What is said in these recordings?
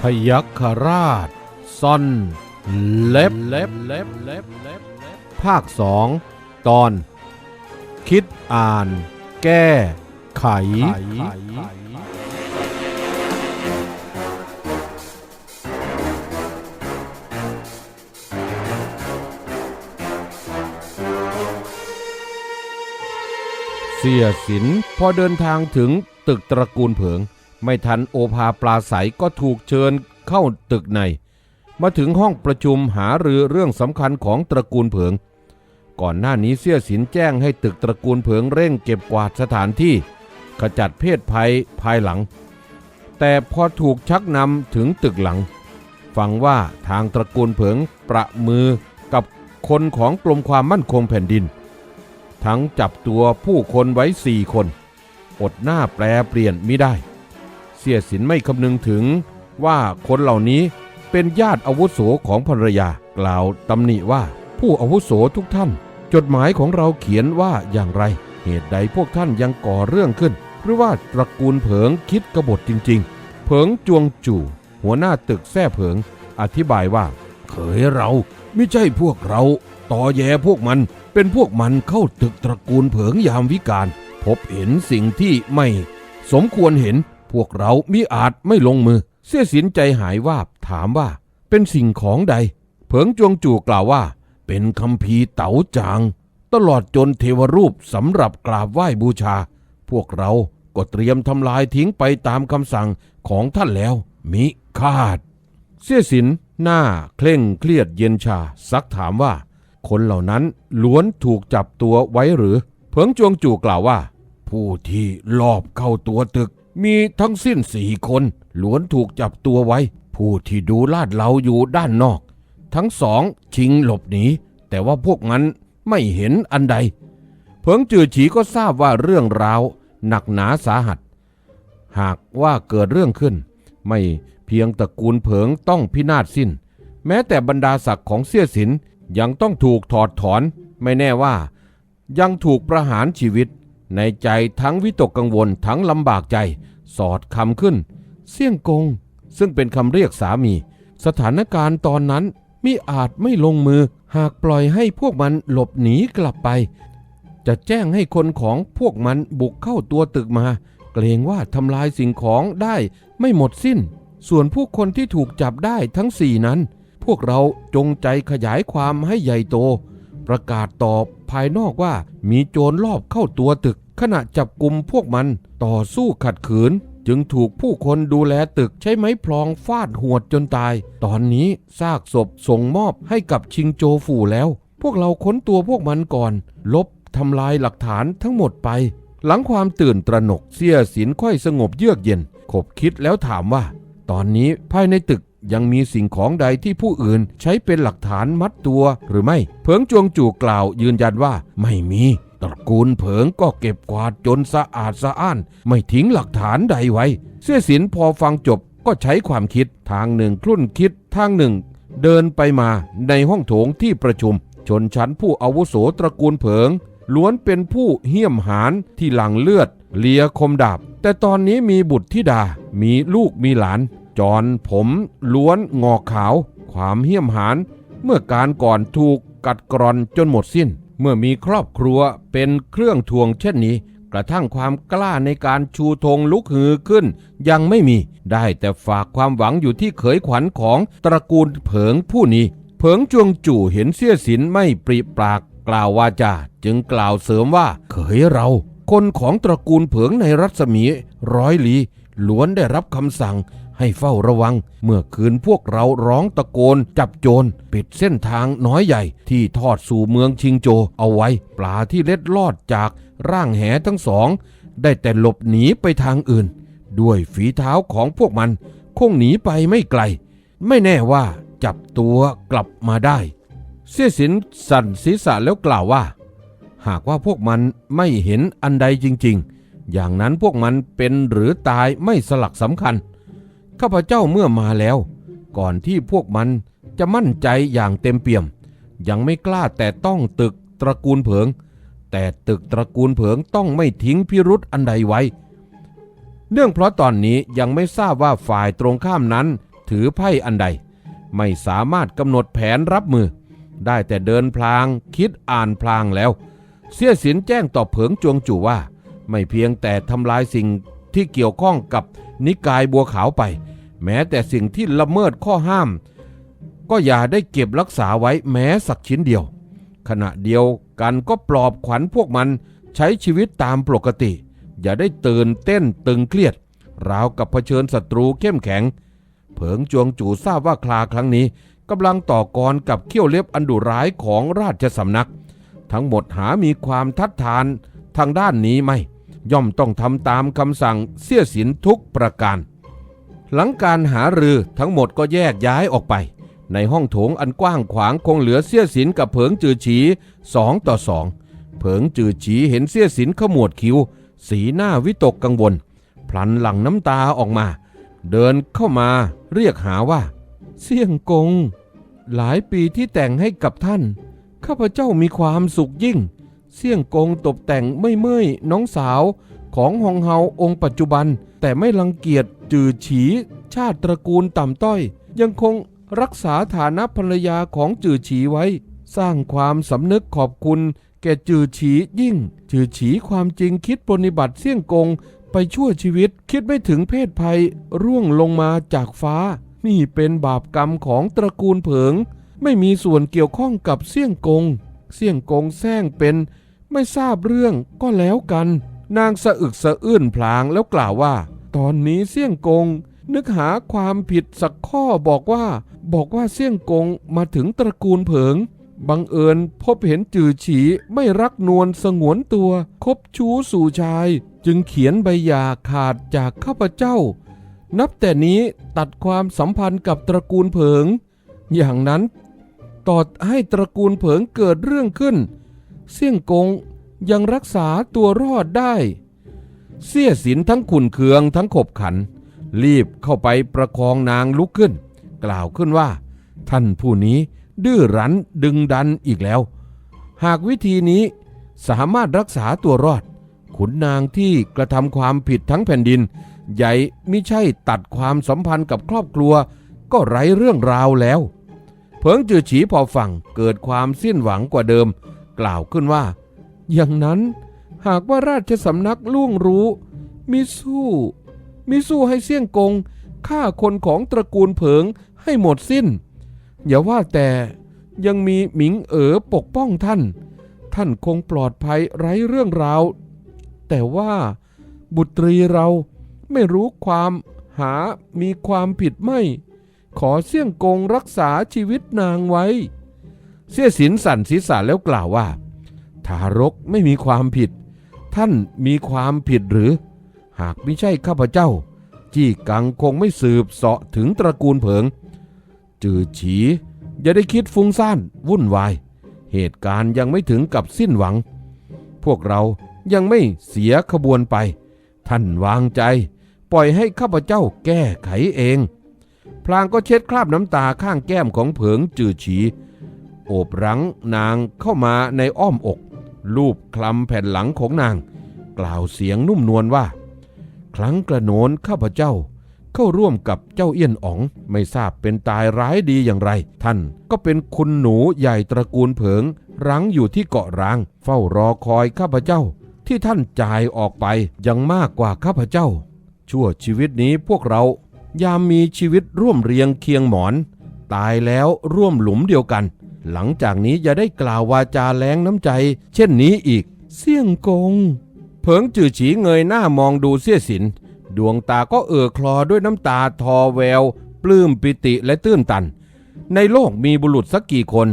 พยัคฆราชซ่อนเล็บเล็บเล็บเล็บเล็บภาคสองตอน คิดอ่าน แก้ไขเสียสินพอเดินทางถึงตึกตระกูลเผิง ไม่ทันโอภาปลาใสก็ถูกเชิญเข้าตึกใน มาถึงห้องประชุมหารือเรื่องสำคัญของตระกูลเผิง ก่อนหน้านี้เสียสินแจ้งให้ตึกตระกูลเผิงเร่งเก็บกวาดสถานที่ ขจัดเพศภัยภายหลัง แต่พอถูกชักนำถึงตึกหลัง ฟังว่าทางตระกูลเผิงประมือกับคนของกรมความมั่นคงแผ่นดิน ทั้งจับตัวผู้คนไว้สี่คน อดหน้าแปลเปลี่ยนมิได้ เสียสินไม่คำนึงถึงว่าคนเหล่านี้เป็นญาติอาวุโสของภรรยากล่าวตำหนิว่าผู้อาวุโสทุกท่าน จดหมายของเราเขียนว่าอย่างไร เหตุใดพวกท่านยังก่อเรื่องขึ้น หรือว่าตระกูลเผิงคิดกบฏจริง ๆ เผิงจวงจู่ หัวหน้าตึกแท้เผิง อธิบายว่า เขยเราไม่ใช่พวกเรา ต่อแยพวกมันเป็นพวกมันเข้าตึกตระกูลเผิงยามวิกาลพบเห็นสิ่งที่ไม่ สมควรเห็น พวกเรามิอาจไม่ลงมือ เสียสินใจหายวาบถามว่า เป็นสิ่งของใด เผิงจวงจู่กล่าวว่า เป็นคำพีเต๋าจาง ตลอดจนเทวรูปสำหรับกราบไหว้บูชา พวกเราก็เตรียมทำลายทิ้งไปตามคำสั่งของท่านแล้ว มิคาด เสียสินหน้าเคร่งเครียดเย็นชาซักถามว่า คนเหล่านั้นล้วนถูกจับตัวไว้หรือ เผิงจวงจู่กล่าวว่า ผู้ที่ลอบเข้าตัวตึก มีทั้งสิ้นสี่คนล้วนถูกจับตัวไว้ ผู้ที่ดูลาดเราอยู่ด้านนอก ทั้งสองชิงหลบหนีแต่ว่าพวกมันไม่เห็นอันใดเผิงจือฉีก็ทราบว่าเรื่องราวหนักหนาสาหัส หากว่าเกิดเรื่องขึ้น ไม่เพียงตระกูลเผิงต้องพินาศสิ้น แม้แต่บรรดาศักดิ์ของเสี้ยสินยังต้องถูกถอดถอน ไม่แน่ว่า ยังถูกประหารชีวิต ในใจทั้งวิตกกังวลทั้งลำบากใจ สอดคำขึ้น เสี่ยงกง ซึ่งเป็นคำเรียกสามี สถานการณ์ตอนนั้นมิอาจไม่ลงมือหากปล่อยให้พวกมันหลบหนีกลับไป จะแจ้งให้คนของพวกมันบุกเข้าตัวตึกมา เกรงว่าทำลายสิ่งของได้ไม่หมดสิ้น ส่วนผู้คนที่ถูกจับได้ทั้งสี่นั้น พวกเราจงใจขยายความให้ใหญ่โต ประกาศต่อภายนอกว่ามีโจรลอบเข้าตัวตึก ขณะจับกลุ่มพวกมันต่อสู้ขัดขืน จึงถูกผู้คนดูแลตึกใช้ไม้พลองฟาดหัวจนตาย ตอนนี้ซากศพส่งมอบให้กับชิงโจฝูแล้ว พวกเราค้นตัวพวกมันก่อน ลบทำลายหลักฐานทั้งหมดไป หลังความตื่นตระหนกเสียสินค่อยสงบเยือกเย็นขบคิดแล้วถามว่า ตอนนี้ภายในตึก ยังมีสิ่งของใดที่ผู้อื่นใช้เป็นหลักฐานมัดตัวหรือไม่ เผิงจวงจู่กล่าวยืนยันว่าไม่มีตระกูลเผิงก็เก็บกวาดจนสะอาดสะอ้าน ไม่ทิ้งหลักฐานใดไว้ เสียสินพอฟังจบก็ใช้ความคิดทางหนึ่งคลุ่นคิดทางหนึ่ง เดินไปมาในห้องโถงที่ประชุม ชนชั้นผู้อาวุโสตระกูลเผิง ล้วนเป็นผู้เหี้ยมหานที่หลังเลือด เลียคมดาบ แต่ตอนนี้มีบุตรธิดา มีลูกมีหลาน จอนผมล้วนงอกขาว ความเหี้ยมหานเมื่อการก่อนถูกกัดกร่อนจนหมดสิ้น เมื่อมีครอบครัวเป็นเครื่องทวงเช่นนี้ กระทั่งความกล้าในการชูธงลุกฮือขึ้น ยังไม่มี ได้แต่ฝากความหวังอยู่ที่เขยขวัญของตระกูลเผิงผู้นี้ เผิงจวงจู่ เห็นเสี้ยสินไม่ปริปากกล่าววาจาจึงกล่าวเสริมว่าเขยเรา คนของตระกูลเผิงในรัศมีร้อยลีล้วนได้รับคำสั่ง ให้เฝ้าระวัง เมื่อคืนพวกเราร้องตะโกน จับโจรปิดเส้นทางน้อยใหญ่ ที่ทอดสู่เมืองชิงโจเอาไว้ ปลาที่เล็ดลอดจากร่างแหทั้งสอง ได้แต่หลบหนีไปทางอื่น ด้วยฝีเท้าของพวกมัน คงหนีไปไม่ไกล ไม่แน่ว่าจับตัวกลับมาได้ เสียสินสั่นศีรษะแล้วกล่าวว่า หากว่าพวกมันไม่เห็นอันใดจริง ๆ อย่างนั้นพวกมันเป็นหรือตายไม่สลักสำคัญ ข้าพเจ้าเมื่อมาแล้ว ก่อนที่พวกมันจะมั่นใจอย่างเต็มเปี่ยม ยังไม่กล้าแต่ต้องตึกตระกูลเผิง แต่ตึกตระกูลเผิงต้องไม่ทิ้งพิรุษอันใดไว้ เนื่องเพราะตอนนี้ยังไม่ทราบว่าฝ่ายตรงข้ามนั้นถือไพ่อันใด ไม่สามารถกำหนดแผนรับมือ ได้แต่เดินพลางคิดอ่านพลางแล้ว เสี้ยสินแจ้งต่อเผิงจวงจู่ว่า ไม่เพียงแต่ทำลายสิ่งที่เกี่ยวข้องกับนิกายบัวขาวไป แม้แต่สิ่งที่ละเมิดข้อห้าม ก็อย่าได้เก็บรักษาไว้แม้สักชิ้นเดียว ขณะเดียวกันก็ปลอบขวัญพวกมันใช้ชีวิตตามปกติ อย่าได้ตื่นเต้นตึงเครียด ราวกับเผชิญศัตรูเข้มแข็ง เผิงจวงจู่ทราบว่าคลาครั้งนี้กำลังต่อกรกับเขี้ยวเล็บอันดุร้ายของราชสำนัก ทั้งหมดหามีความทัดทานทางด้านนี้ไม่ ย่อมต้องทำตามคำสั่งเสี้ยสินทุกประการ หลังการหารือทั้งหมดก็แยกย้ายออกไป ในห้องโถงอันกว้างขวางคงเหลือเสี้ยสินกับเผิงจือฉีสองต่อสองเผิงจือฉีเห็นเสี้ยสินขมวดคิ้ว สีหน้าวิตกกังวล พลันหลั่งน้ำตาออกมา เดินเข้ามาเรียกหาว่า เสี่ยงกง หลายปีที่แต่งให้กับท่าน ข้าพเจ้ามีความสุขยิ่ง เสี่ยงกงตกแต่งไม่เมื่อยน้องสาวของฮองเฮาองค์ปัจจุบันแต่ไม่รังเกียจ จือฉีชาติตระกูลต่ำต้อย ยังคงรักษาฐานะภรรยาของจือฉีไว้ สร้างความสำนึกขอบคุณแก่จือฉียิ่ง จือฉีความจริงคิดปรนนิบัติเสี่ยงกงไปชั่วชีวิตคิดไม่ถึงเพศภัยร่วงลงมาจากฟ้า นี่เป็นบาปกรรมของตระกูลเผิง ไม่มีส่วนเกี่ยวข้องกับเสี่ยงกง เสี่ยงกงแซงเป็น ไม่ทราบเรื่องก็แล้วกัน นางสะอึกสะอื้นพลางแล้วกล่าวว่า ตอนนี้เสี่ยงกง นึกหาความผิดสักข้อบอกว่า บอกว่าเสี่ยงกงมาถึงตระกูลเผิง บังเอิญพบเห็นจือฉีไม่รักนวลสงวนตัว คบชู้สู่ชาย จึงเขียนใบหย่าขาดจากข้าพเจ้า นับแต่นี้ตัดความสัมพันธ์กับตระกูลเผิง อย่างนั้นต่อให้ตระกูลเผิงเกิดเรื่องขึ้น เสี่ยงกงยังรักษาตัวรอดได้ เสี่ยสินทั้งขุนเคืองทั้งขบขัน รีบเข้าไปประคองนางลุกขึ้น กล่าวขึ้นว่า ท่านผู้นี้ดื้อรั้นดึงดันอีกแล้ว หากวิธีนี้สามารถรักษาตัวรอด ขุนนางที่กระทำความผิดทั้งแผ่นดิน ใหญ่ไม่ใช่ตัดความสัมพันธ์กับครอบครัว ก็ไร้เรื่องราวแล้ว เพิงจือฉีพอฟังเกิดความสิ้นหวังกว่าเดิม กล่าวขึ้นว่า อย่างนั้น หากว่าราชสำนักล่วงรู้ มิสู้ มิสู้ให้เสี่ยงกงฆ่าคนของตระกูลเผิงให้หมดสิ้น อย่าว่าแต่ยังมีหมิงเอ๋อปกป้องท่าน ท่านคงปลอดภัยไร้เรื่องราว แต่ว่าบุตรีเราไม่รู้ความหามีความผิดไม่ ขอเสี่ยงกงรักษาชีวิตนางไว้ เสี่ยสินสั่นศีรษะแล้วกล่าวว่า ทารกไม่มีความผิด ท่านมีความผิดหรือ หากไม่ใช่ข้าพเจ้า จี้กังคงไม่สืบเสาะถึงตระกูลเผิง จือฉี อย่าได้คิดฟุ้งซ่านวุ่นวาย เหตุการณ์ยังไม่ถึงกับสิ้นหวัง พวกเรายังไม่เสียขบวนไป ท่านวางใจ ปล่อยให้ข้าพเจ้าแก้ไขเอง พลางก็เช็ดคราบน้ำตาข้างแก้มของเผิงจือฉี โอบรั้งนางเข้ามาในอ้อมอก ลูบคลำแผ่นหลังของนาง กล่าวเสียงนุ่มนวลว่า ครั้งกระโนนข้าพเจ้า เข้าร่วมกับเจ้าเอี้ยนอ๋อง ไม่ทราบเป็นตายร้ายดีอย่างไร ท่านก็เป็นคุณหนูใหญ่ตระกูลเผิง รั้งอยู่ที่เกาะร้าง เฝ้ารอคอยข้าพเจ้า ที่ท่านจ่ายออกไปยังมากกว่าข้าพเจ้า ชั่วชีวิตนี้พวกเรายามมีชีวิตร่วมเรียงเคียงหมอน ตายแล้วร่วมหลุมเดียวกัน หลังจากนี้อย่าได้กล่าววาจาแรงน้ำใจ เช่นนี้อีก เสี่ยงกง เผิงจือฉีเงยหน้ามองดูเสี้ยสิน ดวงตาก็เอ่อคลอด้วยน้ำตาทอแวว ปลื้มปิติและตื้นตัน ในโลกมีบุรุษสักกี่คน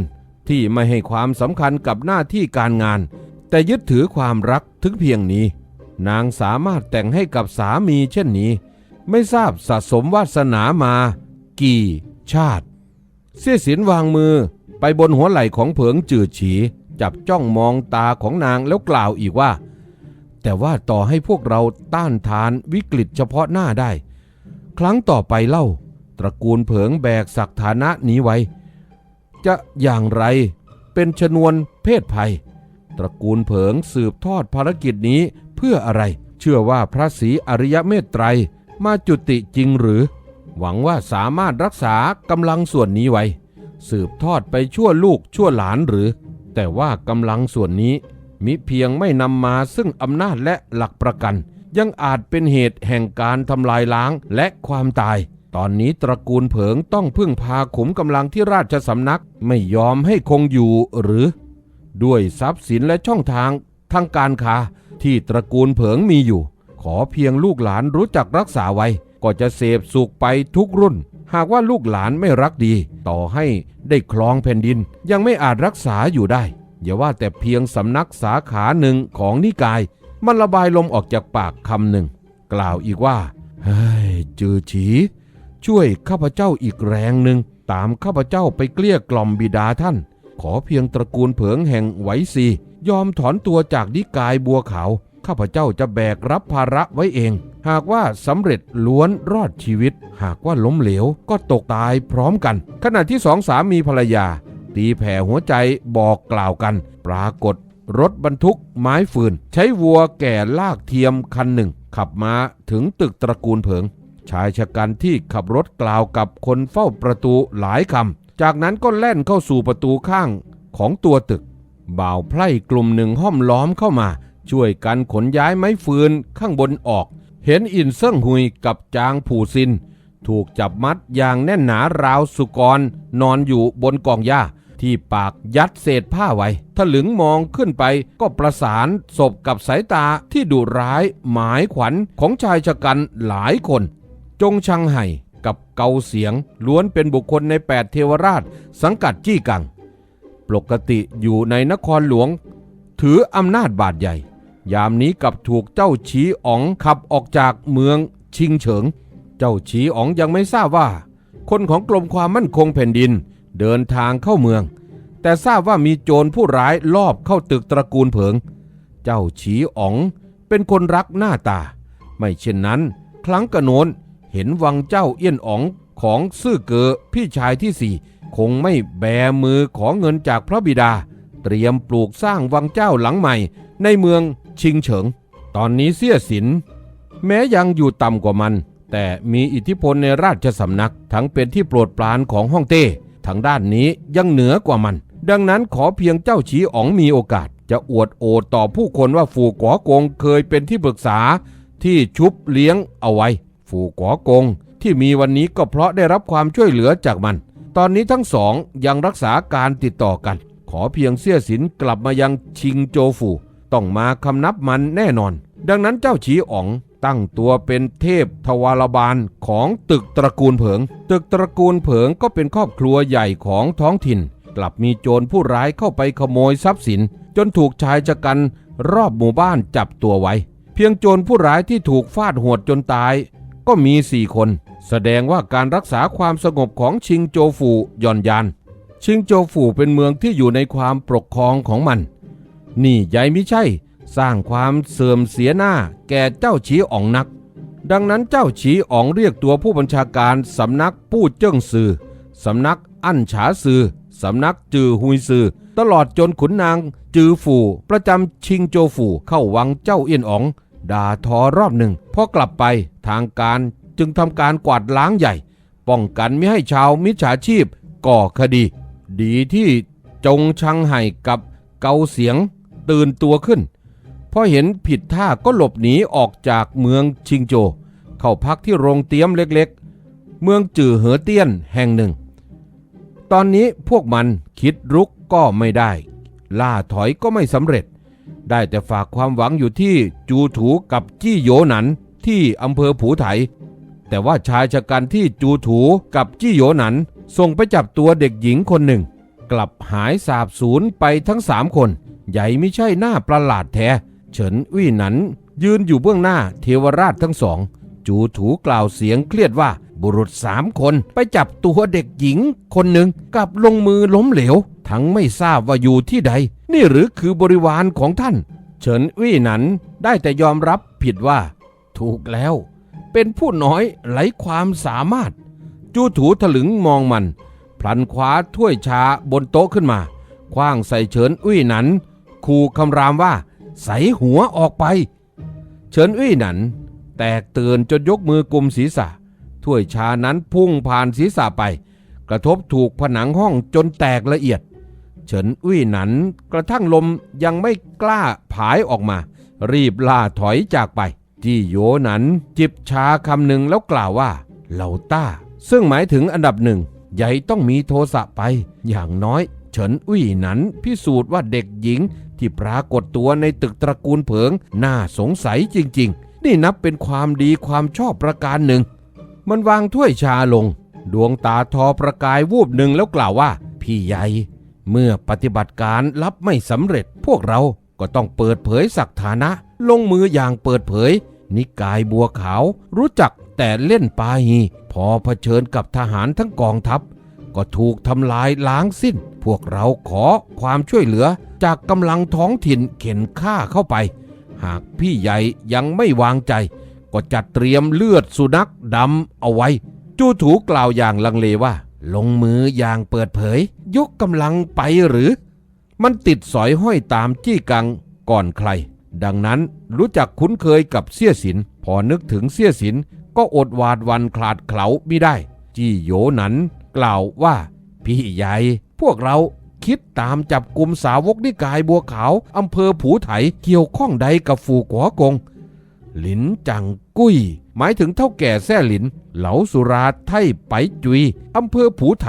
ที่ไม่ให้ความสำคัญกับหน้าที่การงาน แต่ยึดถือความรักถึงเพียงนี้ นางสามารถแต่งให้กับสามีเช่นนี้ ไม่ทราบสะสมวาสนามา กี่ ชาติ เสี้ยสินวางมือ ไปบนหัวไหล่ของเผิงจืดฉี จับจ้องมองตาของนางแล้วกล่าวอีกว่า แต่ว่าต่อให้พวกเราต้านทานวิกฤตเฉพาะหน้าได้ ครั้งต่อไปเล่า ตระกูลเผิงแบกศักฐานะนี้ไว้ จะอย่างไรเป็นชนวนเพศภัย ตระกูลเผิงสืบทอดภารกิจนี้เพื่ออะไร เชื่อว่าพระศรีอริยเมตไตรมาจุติจริงหรือ หวังว่าสามารถรักษากำลังส่วนนี้ไว้ สืบทอดไปชั่วลูกชั่วหลานหรือ แต่ว่ากำลังส่วนนี้ มิเพียงไม่นำมาซึ่งอำนาจและหลักประกัน ยังอาจเป็นเหตุแห่งการทำลายล้างและความตาย ตอนนี้ตระกูลเผิงต้องพึ่งพาขุมกำลังที่ราชสำนักไม่ยอมให้คงอยู่หรือ ด้วยทรัพย์สินและช่องทางทางการค้าที่ตระกูลเผิงมีอยู่ ขอเพียงลูกหลานรู้จักรักษาไว้ ก็จะเสพสุขไปทุกรุ่น หากว่าลูกหลานไม่รักดี ต่อให้ได้ครองแผ่นดิน ยังไม่อาจรักษาอยู่ได้ อย่าว่าแต่เพียงสำนักสาขาหนึ่งของนิกาย มันระบายลมออกจากปากคำหนึ่ง กล่าวอีกว่าเฮ้ยจือฉี ช่วยข้าพเจ้าอีกแรงหนึ่ง ตามข้าพเจ้าไปเกลี้ยกล่อมบิดาท่าน ขอเพียงตระกูลเผิงแห่งไหวซียอมถอนตัวจากนิกายบัวขาว ข้าพเจ้าจะแบกรับภาระไว้เอง หากว่าสำเร็จล้วนรอดชีวิต หากว่าล้มเหลวก็ตกตายพร้อมกัน ขณะที่สองสามีภรรยา ตีแผ่หัวใจบอกกล่าวกัน ปรากฏรถบรรทุกไม้ฟืน ใช้วัวแก่ลากเทียมคันหนึ่ง ขับมาถึงตึกตระกูลเผิง ชายชะกันที่ขับรถกล่าวกับคนเฝ้าประตูหลายคำจากนั้นก็แล่นเข้าสู่ประตูข้างของตัวตึก บ่าวไพร่กลุ่มหนึ่งห้อมล้อมเข้ามา ช่วยกันขนย้ายไม้ฟืนข้างบนออก เห็นอินเซิ่งหุยกับจางผู่ซิน ถูกจับมัดอย่างแน่นหนาราวสุกร นอนอยู่บนกองหญ้า ที่ปากยัดเศษผ้าไว้ถลึงมองขึ้นไปก็ประสานศพกับสายตาที่ดุร้ายหมายขวัญของชายชะกันหลายคน จงชังไห่กับเกาเสียงล้วนเป็นบุคคลในแปดเทวราช สังกัดจี้กัง ปกติอยู่ในนครหลวง ถืออำนาจบาดใหญ่ ยามนี้กลับถูกเจ้าฉีอ๋องขับออกจากเมืองชิงเฉิง เจ้าฉีอ๋องยังไม่ทราบว่า คนของกรมความมั่นคงแผ่นดินเดินทางเข้าเมือง แต่ทราบว่ามีโจรผู้ร้ายลอบเข้าตึกตระกูลเผิง เจ้าฉีอ๋องเป็นคนรักหน้าตา ไม่เช่นนั้น ครั้งกระโนนเห็นวังเจ้าเอี้ยนอ๋องของซื่อเกอพี่ชายที่สี่คงไม่แบมือขอเงินจากพระบิดา เตรียมปลูกสร้างวังเจ้าหลังใหม่ในเมือง ชิงเฉิง ตอนนี้เสี้ยสิน แม้ยังอยู่ต่ำกว่ามัน แต่มีอิทธิพลในราชสำนัก ทั้งเป็นที่โปรดปรานของฮ่องเต้ทางด้านนี้ยังเหนือกว่ามัน ดังนั้นขอเพียงเจ้าฉีอ๋องมีโอกาส จะอวดโอดต่อผู้คนว่าฝูกัวกงเคยเป็นที่ปรึกษาที่ชุบเลี้ยงเอาไว้ ฝูกัวกงที่มีวันนี้ก็เพราะได้รับความช่วยเหลือจากมัน ตอนนี้ทั้งสองยังรักษาการติดต่อกัน ขอเพียงเสี้ยสินกลับมายังชิงโจฟู ต้องมาคำนับมันแน่นอน ดังนั้นเจ้าฉีอ๋องตั้งตัวเป็นเทพทวารบาลของตึกตระกูลเผิง ตึกตระกูลเผิงก็เป็นครอบครัวใหญ่ของท้องถิ่น กลับมีโจรผู้ร้ายเข้าไปขโมยทรัพย์สิน จนถูกชายชะกันรอบหมู่บ้านจับตัวไว้ เพียงโจรผู้ร้ายที่ถูกฟาดหัวจนตาย ก็มีสี่คน แสดงว่าการรักษาความสงบของชิงโจฟูย่อนยาน ชิงโจฟูเป็นเมืองที่อยู่ในความปกครองของมัน นี่ใหญ่ไม่ใช่ สร้างความเสื่อมเสียหน้าแก่เจ้าฉีอองนัก ดังนั้นเจ้าฉีอองเรียกตัวผู้บัญชาการสำนักปู้เจิ้งซือสำนักอั้นฉาซือสำนักจือฮุยซือตลอดจนขุนนาง จือฝูประจำชิงโจฝูเข้าวังเจ้าเอียนอ๋องด่าทอรอบหนึ่งพอกลับไปทางการจึงทำการกวาดล้างใหญ่ ป้องกันไม่ให้ชาวมิจฉาชีพก่อคดี ดีที่จงชังไห่กับเกาเสียง ตื่นตัวขึ้น พอเห็นผิดท่าก็หลบหนีออกจากเมืองชิงโจ เข้าพักที่โรงเตี๊ยมเล็กๆ เมืองจื่อเหอเตี้ยนแห่งหนึ่ง ตอนนี้พวกมันคิดรุกก็ไม่ได้ ล่าถอยก็ไม่สำเร็จ ได้แต่ฝากความหวังอยู่ที่จูถูกับจี้โยหนันที่อำเภอผูไถ แต่ว่าชายชะกันที่จูถูกับจี้โยหนันส่งไปจับตัวเด็กหญิงคนหนึ่ง กลับหายสาบสูญไปทั้งสามคน ใหญ่ไม่ใช่หน้าประหลาดแท้ เฉินวี่หนัน ยืนอยู่เบื้องหน้าเทวราชทั้งสอง จูถูกล่าวเสียงเครียดว่าบุรุษสามคนไปจับตัวเด็กหญิงคนหนึ่งกลับลงมือล้มเหลว ทั้งไม่ทราบว่าอยู่ที่ใด นี่หรือคือบริวารของท่าน เฉินวี่หนันได้แต่ยอมรับผิดว่า ถูกแล้ว เป็นผู้น้อยไร้ความสามารถ จูถูถลึงมองมัน พลันคว้าถ้วยชาบนโต๊ะขึ้นมาคว้างใส่เฉินอุ้ยหนันขู่คำรามว่า ใส่หัวออกไป เฉินอุ้ยหนันแตกเตือนจนยกมือกุมศีรษะ ถ้วยชานั้นพุ่งผ่านศีรษะไป กระทบถูกผนังห้องจนแตกละเอียด เฉินอุ้ยหนันกระทั่งลมยังไม่กล้าผายออกมา รีบล่าถอยจากไป จี้โยหนันจิบชาคำหนึ่งแล้วกล่าวว่าเหล่าต้า ซึ่งหมายถึงอันดับหนึ่ง ใหญ่ต้องมีโทสะไป อย่างน้อยเฉินอุ้ยนั้นพิสูจน์ว่าเด็กหญิงที่ปรากฏตัวในตึกตระกูลเผิง น่าสงสัยจริง ๆ นี่นับเป็นความดีความชอบประการหนึ่ง มันวางถ้วยชาลง ดวงตาทอประกายวูบหนึ่งแล้วกล่าวว่า พี่ใหญ่ เมื่อปฏิบัติการรับไม่สำเร็จ พวกเราก็ต้องเปิดเผยศักฐานะ ลงมืออย่างเปิดเผย นิกายบัวขาวรู้จักแต่เล่นปาหี อเผชิญกับทหารทั้งกองทัพ ก็ถูกทำลายล้างสิ้น พวกเราขอความช่วยเหลือจากกำลังท้องถิ่นเข็นฆ่าเข้าไป หากพี่ใหญ่ยังไม่วางใจ ก็จัดเตรียมเลือดสุนัขดำเอาไว้ จูถูกล่าวอย่างลังเลว่า ลงมืออย่างเปิดเผย ยกกำลังไปหรือ มันติดสอยห้อยตามจี้กังก่อนใคร ดังนั้นรู้จักคุ้นเคยกับเสี้ยสิน อนึกถึงเสี้ยสินก็อดหวาดวันคลาดเขลาไม่ได้ จี้โยหนันกล่าวว่า พี่ใหญ่พวกเราคิดตามจับกลุ่มสาวกนิกายบัวขาวอำเภอผูไถเกี่ยวข้องใดกับฝูกัวกง หลินจังกุ้ย หมายถึงเท่าแก่แซ่หลิน เหลาสุราไทไปจุยอำเภอผูไถ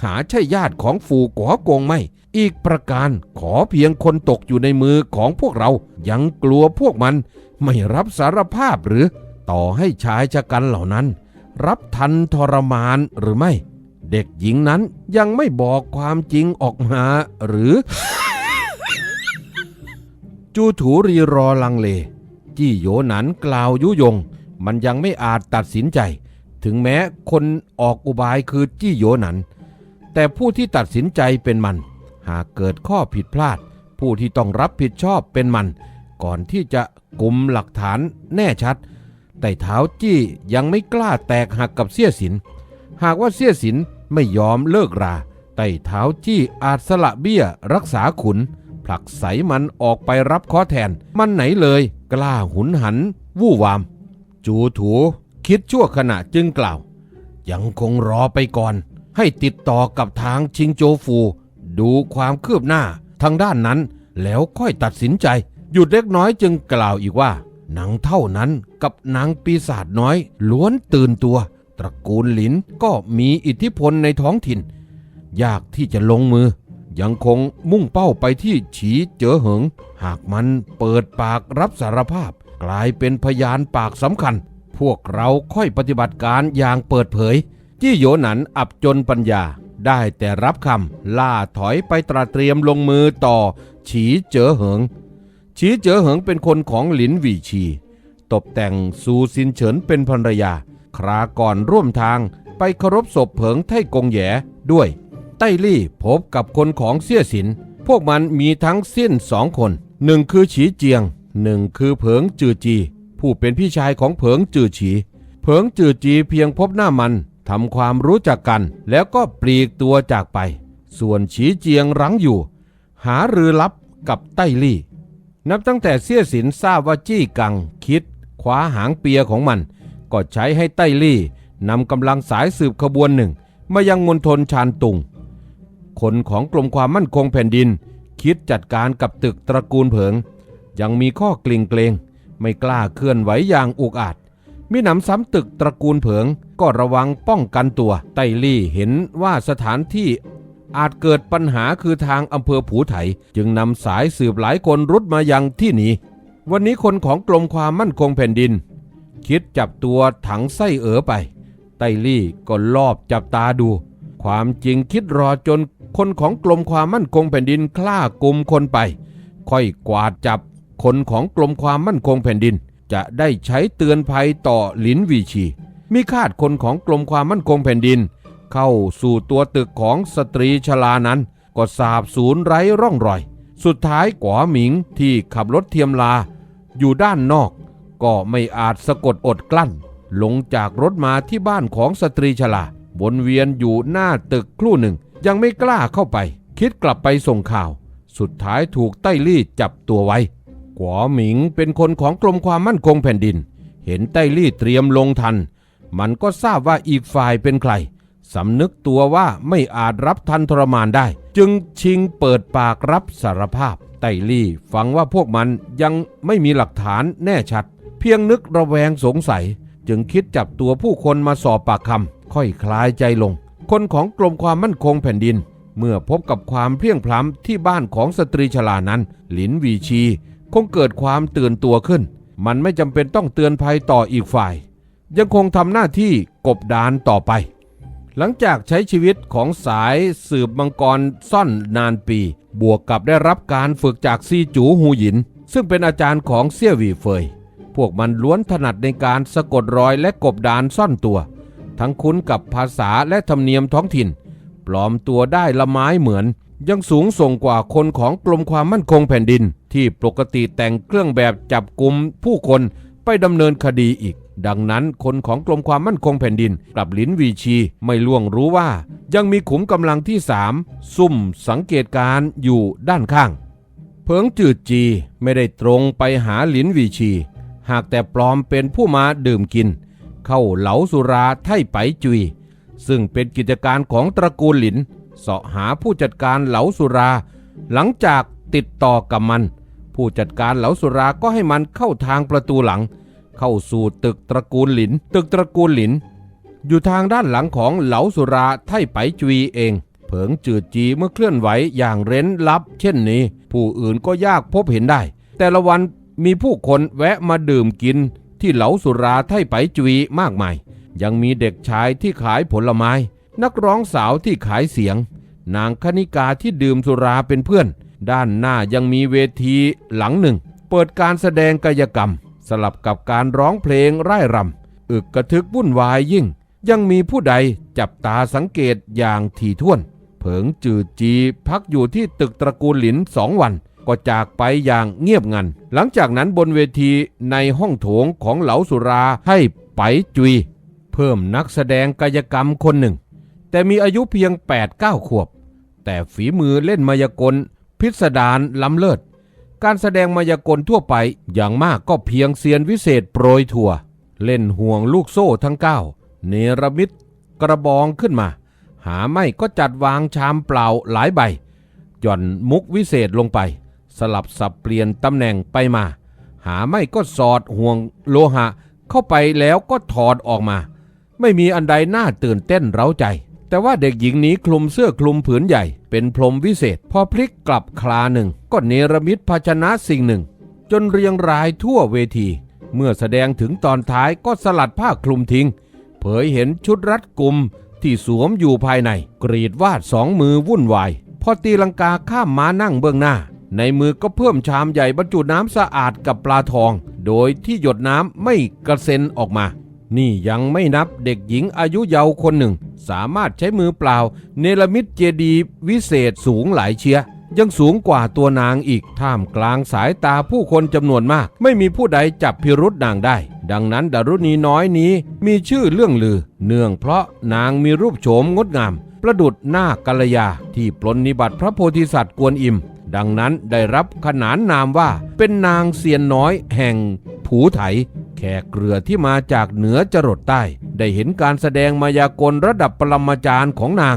หาใช่ญาติของฝูกัวกงไม่ อีกประการขอเพียงคนตกอยู่ในมือของพวกเรายังกลัวพวกมัน ไม่รับสารภาพหรือต่อให้ชายชะกันเหล่านั้น รับทันทรมานหรือไม่ เด็กหญิงนั้นยังไม่บอกความจริงออกมาหรือ จูถูรีรอลังเล จี้โยหนันกล่าวยุยง มันยังไม่อาจตัดสินใจ ถึงแม้คนออกอุบายคือจี้โยหนัน แต่ผู้ที่ตัดสินใจเป็นมัน หากเกิดข้อผิดพลาด ผู้ที่ต้องรับผิดชอบเป็นมัน ก่อนที่จะกลุ่มหลักฐานแน่ชัด แต่เท้าจี้ยังไม่กล้าแตกหักกับเสี้ยสิน หากว่าเสี้ยสินไม่ยอมเลิกราไต่เท้าจี้อาจสละเบี้ยรักษาขุน ผลักใสมันออกไปรับข้อแทน มันไหนเลย กล้าหุนหัน วู่วาม จูถูคิดชั่วขณะจึงกล่าว ยังคงรอไปก่อน ให้ติดต่อกับทางชิงโจฟู ดูความคืบหน้าทางด้านนั้นแล้วค่อยตัดสินใจ หยุดเล็กน้อยจึงกล่าวอีกว่านางเท่านั้นกับนางปีศาจน้อย ล้วนตื่นตัว ตระกูลหลินก็มีอิทธิพลในท้องถิ่น ยากที่จะลงมือ ยังคงมุ่งเป้าไปที่ฉีเจ๋อเหิง หากมันเปิดปากรับสารภาพ กลายเป็นพยานปากสำคัญ พวกเราค่อยปฏิบัติการอย่างเปิดเผย จี้โยหนันอับจนปัญญาได้แต่รับคำล่าถอยไปตระเตรียมลงมือต่อ ฉีเจ๋อเหิง ฉีเจ๋อเหิงเป็นคนของหลินหวีชี ตบแต่งซูซินเฉินเป็นภรรยา คราก่อนร่วมทางไปเคารพศพเผิงไท่กงแหยด้วย ไต้ลี่พบกับคนของเสี่ยสิน พวกมันมีทั้งสิ้นสองคนหนึ่งคือฉีเจียงหนึ่งคือเผิงจือจี ผู้เป็นพี่ชายของเผิงจือฉีเผิงจือจีเพียงพบหน้ามันทำความรู้จักกัน แล้วก็ปลีกตัวจากไป ส่วนฉีเจียงรั้งอยู่ หารือลับกับไต้ลี่ นับตั้งแต่เสี่ยสินทราบว่าจี้กัง คิดคว้าหางเปียของมัน ก็ใช้ให้ไต้ลี่นำกำลังสายสืบขบวนหนึ่ง มายังมณฑลชานตุง คนของกรมความมั่นคงแผ่นดิน คิดจัดการกับตึกตระกูลเผิง ยังมีข้อกลิ่งเกรงไม่กล้าเคลื่อนไหวอย่างอุกอาจมิหนำซ้ำตึกตระกูลเผิงก็ระวังป้องกันตัว ไต้ลี่เห็นว่าสถานที่ อาจเกิดปัญหาคือทางอำเภอผูไถ จึงนำสายสืบหลายคนรุดมายังที่นี้ วันนี้คนของกรมความมั่นคงแผ่นดิน คิดจับตัวถังไส้เอ๋อไป ไต้ลี่ก็ลอบจับตาดู ความจริงคิดรอจนคนของกรมความมั่นคงแผ่นดินคล้ากลุ่มคนไป ค่อยกวาดจับคนของกรมความมั่นคงแผ่นดิน จะได้ใช้เตือนภัยต่อหลินวีชีมีคาดคนของกรมความมั่นคงแผ่นดิน เข้าสู่ตัวตึกของสตรีชลานั้น ก็สาบสูญไร้ร่องรอย สุดท้ายก๋วหมิงที่ขับรถเทียมลา อยู่ด้านนอก ก็ไม่อาจสะกดอดกลั้น ลงจากรถมาที่บ้านของสตรีชลาวนเวียนอยู่หน้าตึกครู่หนึ่ง ยังไม่กล้าเข้าไป คิดกลับไปส่งข่าว สุดท้ายถูกไต้ลี่จับตัวไว้ก๋วหมิงเป็นคนของกรมความมั่นคงแผ่นดิน เห็นไต้ลี่เตรียมลงทัน มันก็ทราบว่าอีกฝ่ายเป็นใคร สำนึกตัวว่าไม่อาจรับทันทรมานได้ จึงชิงเปิดปากรับสารภาพ ไต่ลี่ฟังว่าพวกมันยังไม่มีหลักฐานแน่ชัด เพียงนึกระแวงสงสัย จึงคิดจับตัวผู้คนมาสอบปากคำค่อยคลายใจลง คนของกรมความมั่นคงแผ่นดิน เมื่อพบกับความเพลียงพล้ำที่บ้านของสตรีชรานั้นหลินวีชี คงเกิดความตื่นตัวขึ้น มันไม่จำเป็นต้องเตือนภัยต่ออีกฝ่าย ยังคงทำหน้าที่กบดานต่อไป หลังจากใช้ชีวิตของสายสืบมังกรซ่อนนานปี บวกกับได้รับการฝึกจากซีจูฮูหยิน ซึ่งเป็นอาจารย์ของเซี่ยวีเฟย พวกมันล้วนถนัดในการสะกดรอยและกบดานซ่อนตัว ทั้งคุ้นกับภาษาและธรรมเนียมท้องถิ่น ปลอมตัวได้ละไม้เหมือน ยังสูงส่งกว่าคนของกรมความมั่นคงแผ่นดิน ที่ปกติแต่งเครื่องแบบจับกลุ่มผู้คน ไปดำเนินคดีอีก ดังนั้นคนของกรมความมั่นคงแผ่นดินกลับลิ้นวีชีไม่ล่วงรู้ว่า ยังมีขุมกำลังที่สามซุ่มสังเกตการอยู่ด้านข้าง เพิงจืดจีไม่ได้ตรงไปหาหลินวีชี หากแต่ปลอมเป็นผู้มาดื่มกิน เข้าเหลาสุราไท่ไปจุย ซึ่งเป็นกิจการของตระกูลหลินเสาะหาผู้จัดการเหลาสุรา หลังจากติดต่อกับมัน ผู้จัดการเหลาสุราก็ให้มันเข้าทางประตูหลัง เข้าสู่ตึกตระกูลหลิน ตึกตระกูลหลิน อยู่ทางด้านหลังของเหลาสุราไท่ไปจุยเอง เผิงจืดจีเมื่อเคลื่อนไหวอย่างเร้นลับ เช่นนี้ ผู้อื่นก็ยากพบเห็นได้ แต่ละวันมีผู้คนแวะมาดื่มกิน ที่เหลาสุราไท่ไปจุยมากมาย ยังมีเด็กชายที่ขายผลไม้ นักร้องสาวที่ขายเสียง นางคณิกาที่ดื่มสุราเป็นเพื่อน ด้านหน้ายังมีเวทีหลังหนึ่ง เปิดการแสดงกายกรรม สลับกับการร้องเพลงร่ายรำอึกกระทึกวุ่นวายยิ่ง ยังมีผู้ใดจับตาสังเกตอย่างถี่ถ้วน เผิงจืดจีพักอยู่ที่ตึกตระกูลหลินสองวัน ก็จากไปอย่างเงียบงัน หลังจากนั้นบนเวทีในห้องโถงของเหลาสุราให้ไปจุย เพิ่มนักแสดงกายกรรมคนหนึ่ง แต่มีอายุเพียง8-9ขวบ แต่ฝีมือเล่นมายากล พิสดารล้ำเลิศ การแสดงมายากลทั่วไปอย่างมากก็เพียงเซียนวิเศษโปรยถั่ว เล่นห่วงลูกโซ่ทั้งเก้าเนรมิตกระบองขึ้นมา หาไม่ก็จัดวางชามเปล่าหลายใบ หย่อนมุกวิเศษลงไป สลับสับเปลี่ยนตำแหน่งไปมา หาไม่ก็สอดห่วงโลหะ เข้าไปแล้วก็ถอดออกมา ไม่มีอันใดน่าตื่นเต้นเร้าใจ แต่ว่าเด็กหญิงนี้คลุมเสื้อคลุมผืนใหญ่ เป็นพรมวิเศษ พอพลิกกลับคลาหนึ่ง ก็เนรมิตภาชนะสิ่งหนึ่ง จนเรียงรายทั่วเวที เมื่อแสดงถึงตอนท้ายก็สลัดผ้าคลุมทิ้ง เผยเห็นชุดรัดกุมที่สวมอยู่ภายใน กรีดวาดสองมือวุ่นวาย พอตีลังกาข้ามม้านั่งเบื้องหน้า ในมือก็เพิ่มชามใหญ่บรรจุน้ำสะอาดกับปลาทอง โดยที่หยดน้ำไม่กระเซ็นออกมา นี่ยังไม่นับเด็กหญิงอายุเยาว์คนหนึ่ง สามารถใช้มือเปล่า เนรมิตเจดีย์วิเศษสูงหลายเชียยังสูงกว่าตัวนางอีก ท่ามกลางสายตาผู้คนจำนวนมาก ไม่มีผู้ใดจับพิรุษนางได้ ดังนั้นดารุณีน้อยนี้มีชื่อเรื่องลือ เนื่องเพราะนางมีรูปโฉมงดงาม ประดุดหน้ากัลยา ที่ปลนนิบัติพระโพธิสัตว์กวนอิม ดังนั้นได้รับขนานนามว่าเป็นนางเซียนน้อยแห่งผูไถ แขกเรือที่มาจากเหนือจรดใต้ ได้เห็นการแสดงมายากลระดับปรมาจารย์ของนาง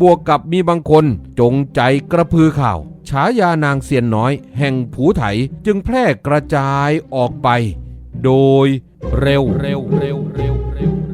บวกกับมีบางคนจงใจกระพือข่าว ฉายานางเซียนน้อย แห่งผูไถจึงแพร่กระจายออกไป โดยเร็วเร็วเร็วเร็วเร็ว